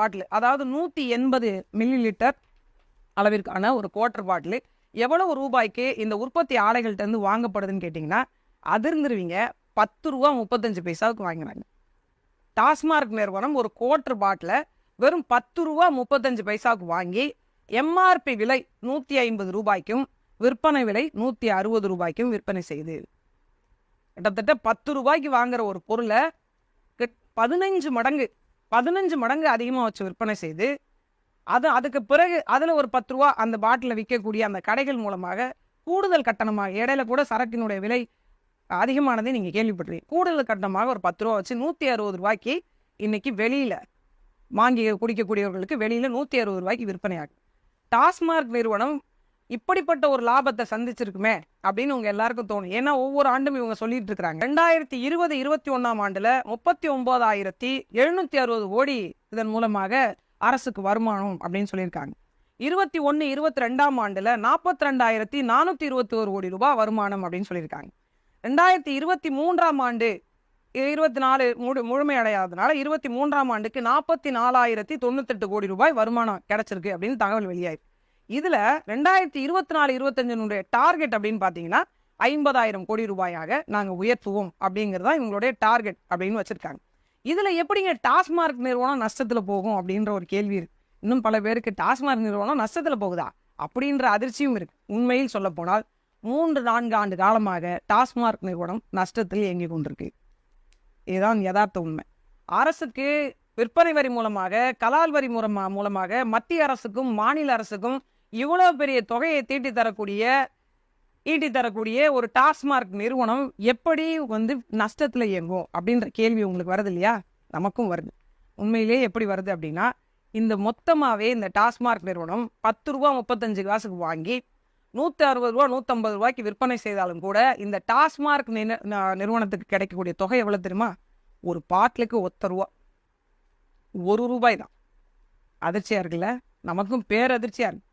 பாட்டில். அதாவது நூற்றி எண்பது மில்லி லிட்டர் அளவிற்கான ஒரு குவார்ட்டர் பாட்டில். எவ்வளவு ரூபாய்க்கு இந்த உற்பத்தி ஆலைகள்ட்ட இருந்து வாங்கப்படுதுன்னு கேட்டிங்கன்னா அதிர்ந்துருவீங்க. பத்து ரூபா முப்பத்தஞ்சு பைசாவுக்கு வாங்குறாங்க டாஸ்மார்க் நிறுவனம் ஒரு குவார்ட்டர் பாட்டில் வெறும் பத்து ரூபா முப்பத்தஞ்சு பைசாவுக்கு வாங்கி எம்ஆர்பி விலை நூற்றி ஐம்பது ரூபாய்க்கும் விற்பனை விலை நூற்றி அறுபது ரூபாய்க்கும் விற்பனை செய்து. கிட்டத்தட்ட பத்து ரூபாய்க்கு வாங்குற ஒரு பொருளை பதினைஞ்சு பதினஞ்சு மடங்கு பதினஞ்சு மடங்கு அதிகமாக வச்சு விற்பனை செய்து அது அதுக்கு பிறகு அதில் ஒரு பத்து ரூபா அந்த பாட்டிலில் விற்கக்கூடிய அந்த கடைகள் மூலமாக கூடுதல் கட்டணமாக இடையில கூட சரக்கினுடைய விலை அதிகமானதை நீங்கள் கேள்விப்படுறீங்க கூடுதல் கட்டணமாக ஒரு பத்து ரூபா வச்சு நூற்றி அறுபது ரூபாய்க்கு இன்னைக்கு வெளியில் வாங்கி குடிக்கக்கூடியவர்களுக்கு வெளியில் நூற்றி அறுபது ரூபாய்க்கு விற்பனையாகும். டாஸ்மார்க் நிறுவனம் இப்படிப்பட்ட ஒரு லாபத்தை சந்திச்சிருக்குமே அப்படின்னு உங்க எல்லாருக்கும் தோணும். ஏன்னா ஒவ்வொரு ஆண்டும் இவங்க சொல்லிட்டு இருக்கிறாங்க ரெண்டாயிரத்தி இருபது இருபத்தி ஒன்னாம் ஆண்டுல முப்பத்தி ஒன்பதாயிரத்தி எழுநூத்தி அறுபது கோடி இதன் மூலமாக அரசுக்கு வருமானம் அப்படின்னு சொல்லியிருக்காங்க. இருபத்தி ஒன்று இருபத்தி ரெண்டாம் ஆண்டுல நாற்பத்தி ரெண்டாயிரத்தி நானூத்தி இருபத்தி ஒரு கோடி ரூபாய் வருமானம் அப்படின்னு சொல்லியிருக்காங்க. ரெண்டாயிரத்தி இருபத்தி மூன்றாம் ஆண்டு இருபத்தி நாலு முழு முழுமையடையாததுனால இருபத்தி மூன்றாம் ஆண்டுக்கு நாற்பத்தி நாலாயிரத்தி தொண்ணூத்தெட்டு கோடி ரூபாய் வருமானம் கிடைச்சிருக்கு அப்படின்னு தகவல் வெளியாயிருக்கு. இதுல ரெண்டாயிரத்தி இருபத்தி நாலு இருபத்தஞ்சினுடைய டார்கெட் அப்படின்னு பார்த்தீங்கன்னா ஐம்பதாயிரம் கோடி ரூபாயாக நாங்கள் உயர்த்துவோம் அப்படிங்கிறது தான் இவங்களுடைய டார்கெட் அப்படின்னு வச்சிருக்காங்க. இதுல எப்படிங்க டாஸ்மார்க் நிறுவனம் நஷ்டத்துல போகும் அப்படின்ற ஒரு கேள்வி இருக்கு. இன்னும் பல பேருக்கு டாஸ்மார்க் நிறுவனம் நஷ்டத்துல போகுதா? அப்படின்ற அதிர்ச்சியும் இருக்கு. உண்மையில் சொல்ல போனால் மூன்று நான்கு ஆண்டு காலமாக டாஸ்மார்க் நிறுவனம் நஷ்டத்தில் இயங்கி கொண்டிருக்கு. இதுதான் யதார்த்த உண்மை. அரசுக்கு விற்பனை வரி மூலமாக கலால் வரி மூலமா மூலமாக மத்திய அரசுக்கும் மாநில அரசுக்கும் இவ்வளவு பெரிய தொகையை தீட்டி தரக்கூடிய ஈட்டி தரக்கூடிய ஒரு டாஸ்மார்க் நிறுவனம் எப்படி வந்து நஷ்டத்தில் இயங்கும் அப்படின்ற கேள்வி உங்களுக்கு வருது இல்லையா? நமக்கும் வருது. உண்மையிலேயே எப்படி வருது அப்படின்னா இந்த மொத்தமாவே இந்த டாஸ்மார்க் நிறுவனம் பத்து ரூபா முப்பத்தஞ்சு காசுக்கு வாங்கி நூற்றி அறுபது ரூபா நூற்றம்பது ரூபாய்க்கு விற்பனை செய்தாலும் கூட இந்த டாஸ்மார்க் நிறுவனத்துக்கு கிடைக்கக்கூடிய தொகை எவ்வளவு தெரியுமா? ஒரு பாட்டிலுக்கு ஒத்த ரூபா. ஒரு ரூபாய் தான். அதிர்ச்சியா இருக்குல்ல? நமக்கும் பேரதிர்ச்சியாக இருக்கு.